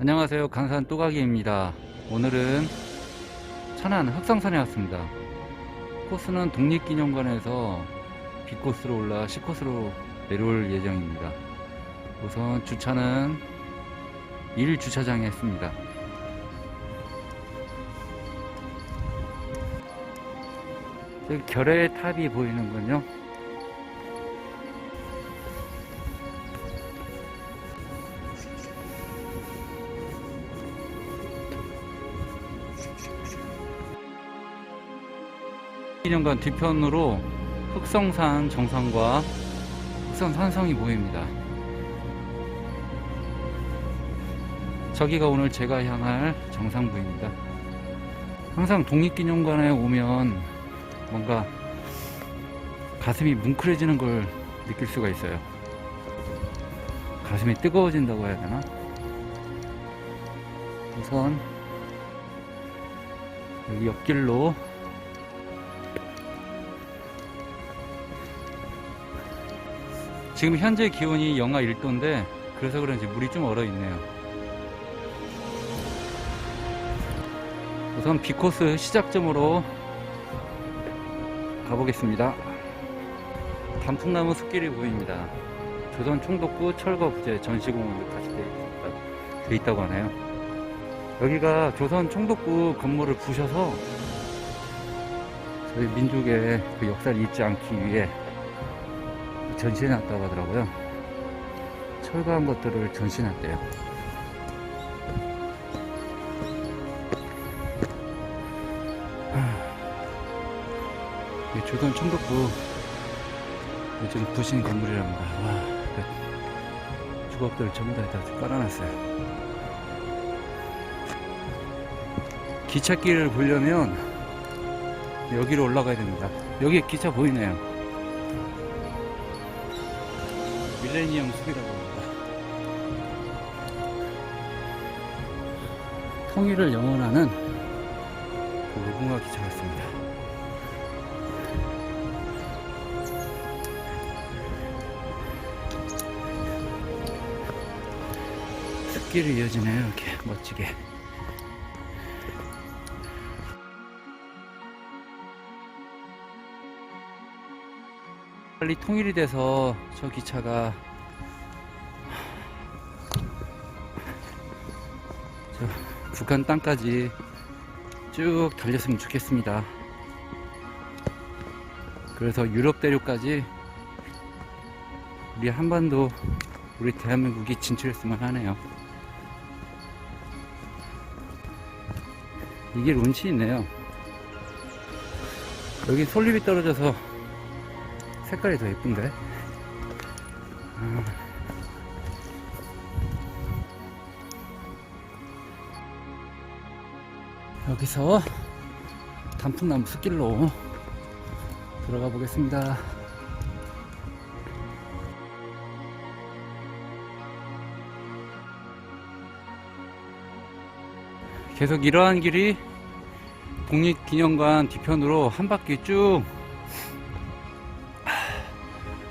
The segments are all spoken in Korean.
안녕하세요. 강산 또가기입니다. 오늘은 천안 흑성산에 왔습니다. 코스는 독립기념관에서 B코스로 올라 C코스로 내려올 예정입니다. 우선 주차는 1주차장에 했습니다. 결의 탑이 보이는군요. 기념관 뒤편으로 흑성산 정상과 흑성 산성이 보입니다. 저기가 오늘 제가 향할 정상부입니다. 항상 독립기념관에 오면 뭔가 가슴이 뭉클해지는 걸 느낄 수가 있어요. 가슴이 뜨거워진다고 해야 되나? 우선 여기 옆길로 지금 현재 기온이 영하 1도인데 그래서 그런지 물이 좀 얼어 있네요. 우선 B코스 시작점으로 가보겠습니다. 단풍나무 숲길이 보입니다. 조선 총독부 철거 부재 전시공원으로 같이 돼 있다고 하네요. 여기가 조선 총독부 건물을 부셔서 저희 민족의 그 역사를 잊지 않기 위해 전시해 놨다고 하더라고요. 철거한 것들을 전시해 놨대요. 조선 총독부 요즘 부신 건물이랍니다. 와, 그 주걱들 전부 다, 다 깔아놨어요. 기찻길을 보려면 여기로 올라가야 됩니다. 여기 기차 보이네요. 밀레니엄 숲이라고 합니다. 통일을 영원하는 그 무궁화 기차 같습니다. 숲길이 이어지네요, 이렇게 멋지게. 빨리 통일이 돼서 저 기차가 저 북한 땅까지 쭉 달렸으면 좋겠습니다. 그래서 유럽 대륙까지 우리 한반도 우리 대한민국이 진출했으면 하네요. 이게 운치 있네요. 여기 솔잎이 떨어져서 색깔이 더 예쁜데? 아. 여기서 단풍나무 숲길로 들어가 보겠습니다. 계속 이러한 길이 독립기념관 뒤편으로 한 바퀴 쭉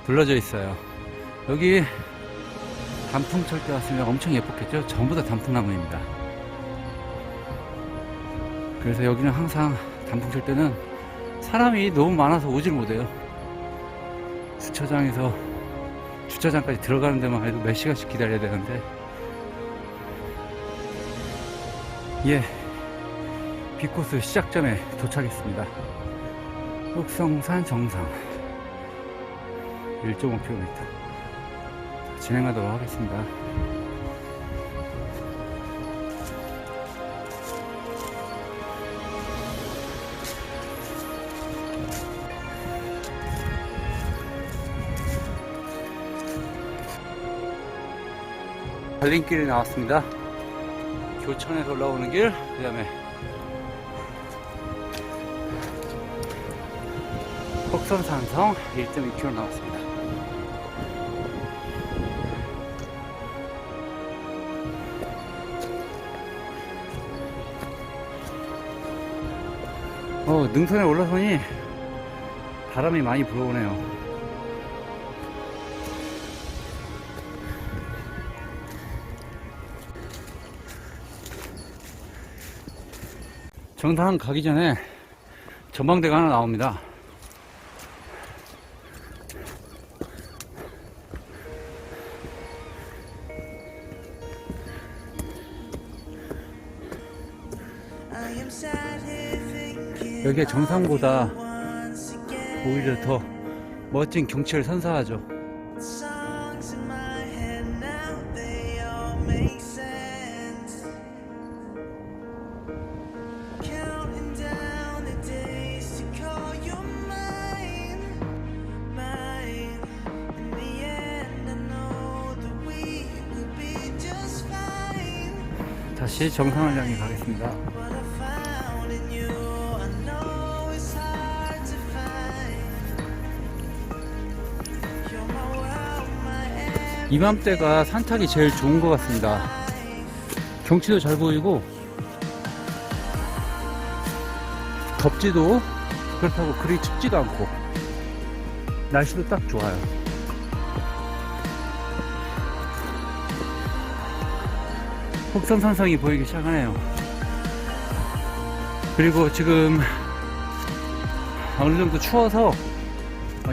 둘러져 있어요. 여기 단풍철 때 왔으면 엄청 예뻤겠죠? 전부 다 단풍나무입니다. 그래서 여기는 항상 단풍철 때는 사람이 너무 많아서 오질 못해요. 주차장에서 주차장까지 들어가는 데만 해도 몇 시간씩 기다려야 되는데 예 비코스 시작점에 도착했습니다. 흑성산 정상 1.5km 진행하도록 하겠습니다. 달림길이 나왔습니다. 교천에서 올라오는 길, 그 다음에 흑선산성 1.2km 나왔습니다. 어, 능선에 올라서니 바람이 많이 불어오네요. 정상 가기 전에 전망대가 하나 나옵니다. 여기가 정상보다 오히려 더 멋진 경치를 선사하죠. 다시 정상을 향해 가겠습니다. 이맘때가 산타기 제일 좋은 것 같습니다. 경치도 잘 보이고 덥지도 그렇다고 그리 춥지도 않고 날씨도 딱 좋아요. 흑성산성이 보이기 시작하네요. 그리고 지금 어느 정도 추워서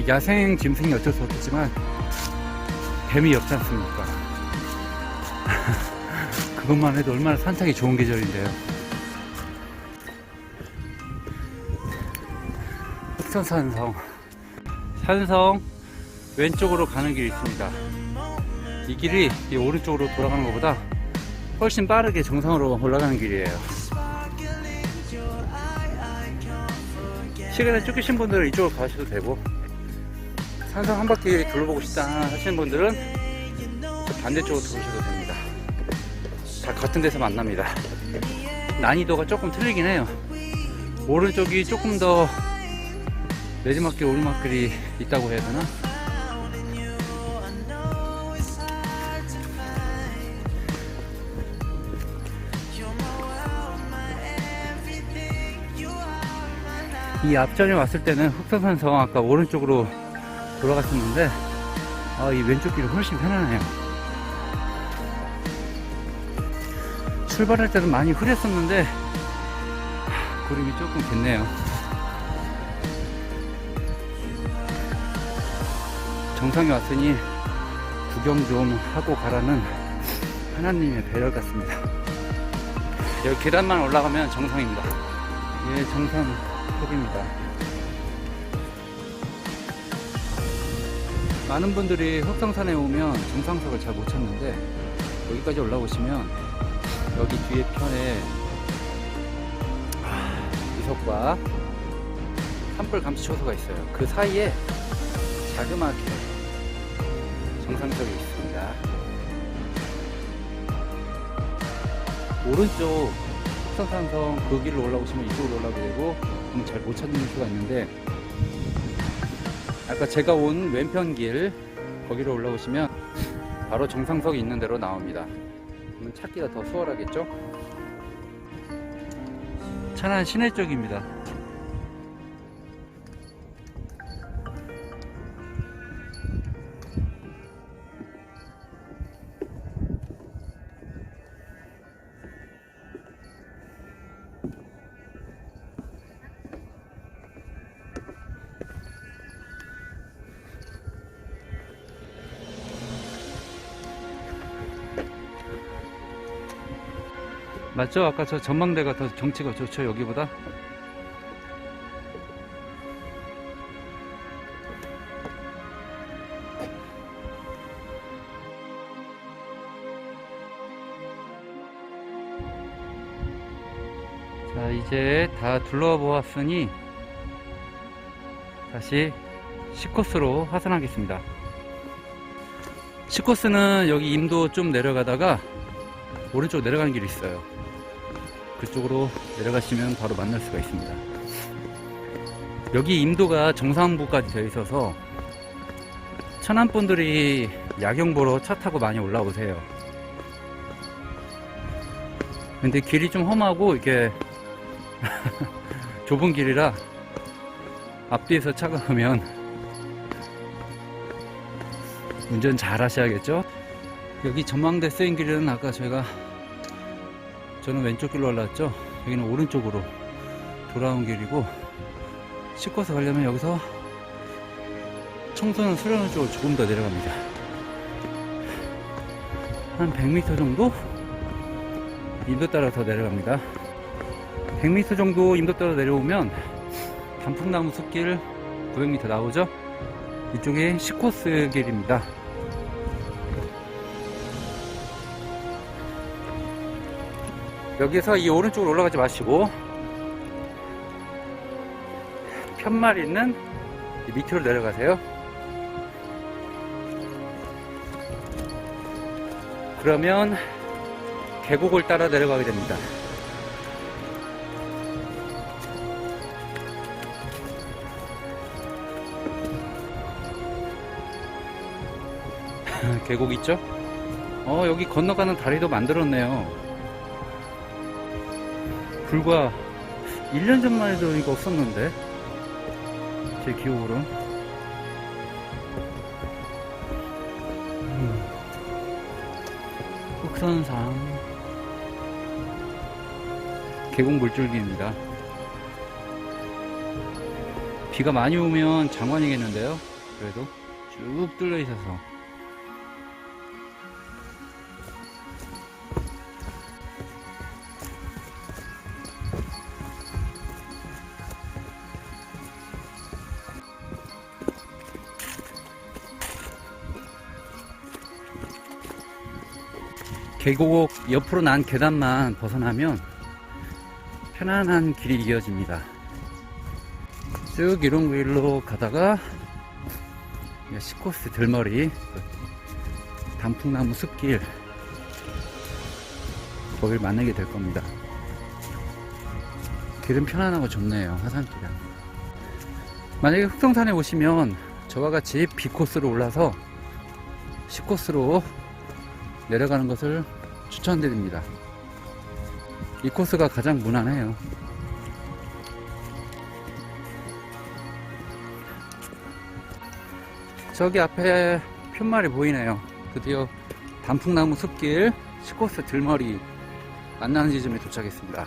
야생 짐승이 어쩔 수 없겠지만 뱀이 없지 않습니까? 그것만 해도 얼마나 산책이 좋은 계절인데요. 흑천산성. 산성 왼쪽으로 가는 길이 있습니다. 이 길이 이 오른쪽으로 돌아가는 것보다 훨씬 빠르게 정상으로 올라가는 길이에요. 시간에 쫓기신 분들은 이쪽으로 가셔도 되고 산성 한 바퀴 둘러보고 싶다 하시는 분들은 저 반대쪽으로 들어오셔도 됩니다. 다 같은 데서 만납니다. 난이도가 조금 틀리긴 해요. 오른쪽이 조금 더 내리막길 오르막길이 있다고 해야 되나? 이 앞전에 왔을 때는 흑성산성 아까 오른쪽으로 돌아갔었는데 아, 이 왼쪽 길이 훨씬 편하네요. 출발할 때는 많이 흐렸었는데 하, 구름이 조금 됐네요. 정상에 왔으니 구경 좀 하고 가라는 하나님의 배려 같습니다. 여기 계단만 올라가면 정상입니다. 예, 정상 톱입니다. 많은 분들이 흑성산에 오면 정상석을 잘 못 찾는데 여기까지 올라오시면 여기 뒤에 편에 아, 이석과 산불 감시 초소가 있어요. 그 사이에 자그맣게 정상석이 있습니다. 오른쪽 흑성산성 그 길로 올라오시면 이쪽으로 올라오게 되고 그럼 잘 못 찾는 수가 있는데 아까 제가 온 왼편 길 거기로 올라오시면 바로 정상석이 있는 대로 나옵니다. 찾기가 더 수월하겠죠? 천안 시내 쪽입니다. 맞죠? 아까 저 전망대가 더 경치가 좋죠, 여기보다? 자, 이제 다 둘러보았으니 다시 C코스로 하산하겠습니다. C코스는 여기 임도 좀 내려가다가 오른쪽 내려가는 길이 있어요. 그쪽으로 내려가시면 바로 만날 수가 있습니다. 여기 임도가 정상부까지 되어 있어서 천안 분들이 야경 보러 차 타고 많이 올라오세요. 근데 길이 좀 험하고 이게 좁은 길이라 앞뒤에서 차가 오면 운전 잘 하셔야겠죠? 여기 전망대 쓰인 길은 아까 저희가 저는 왼쪽 길로 올라왔죠. 여기는 오른쪽으로 돌아온 길이고 씻고서 가려면 여기서 청소년 수련원 쪽으로 조금 더 내려갑니다. 한 100m 정도 인도 따라 더 내려갑니다. 100m 정도 인도 따라 내려오면 단풍나무 숲길 900m 나오죠? 이쪽에 시코스 길입니다. 여기서 이 오른쪽으로 올라가지 마시고 편말 있는 이 밑으로 내려가세요. 그러면 계곡을 따라 내려가게 됩니다. 계곡 있죠? 어, 여기 건너가는 다리도 만들었네요. 불과 1년 전만 해도 이거 없었는데. 제 기억으로. 음. 흑선산. 계곡 물줄기입니다. 비가 많이 오면 장관이겠는데요. 그래도 쭉 뚫려 있어서. 계곡 옆으로 난 계단만 벗어나면 편안한 길이 이어집니다. 쭉 이런 길로 가다가 시코스 들머리 그 단풍나무 숲길 거길 만나게 될 겁니다. 길은 편안하고 좋네요. 화산길은. 만약에 흑성산에 오시면 저와 같이 B코스로 올라서 C코스로 내려가는 것을 추천드립니다. 이 코스가 가장 무난해요. 저기 앞에 편말이 보이네요. 드디어 단풍나무 숲길 시코스 들머리 만나는 지점에 도착했습니다.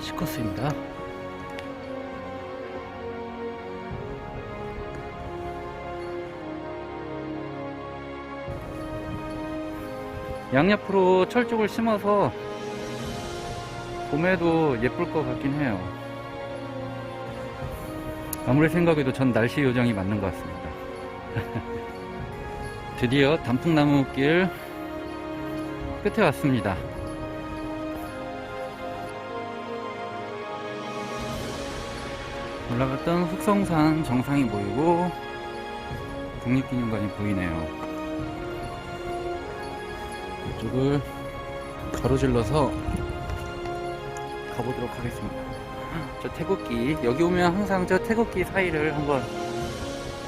시코스입니다. 양옆으로 철쭉을 심어서 봄에도 예쁠 것 같긴 해요. 아무리 생각해도 전 날씨 요정이 맞는 것 같습니다. 드디어 단풍나무 길 끝에 왔습니다. 올라갔던 흑성산 정상이 보이고 국립기념관이 보이네요. 이쪽을 가로질러서 가보도록 하겠습니다. 저 태극기 여기 오면 항상 저 태극기 사이를 한번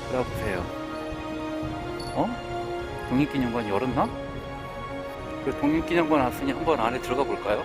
돌아보세요. 어? 독립기념관 열었나? 그 독립기념관 왔으니 한번 안에 들어가 볼까요?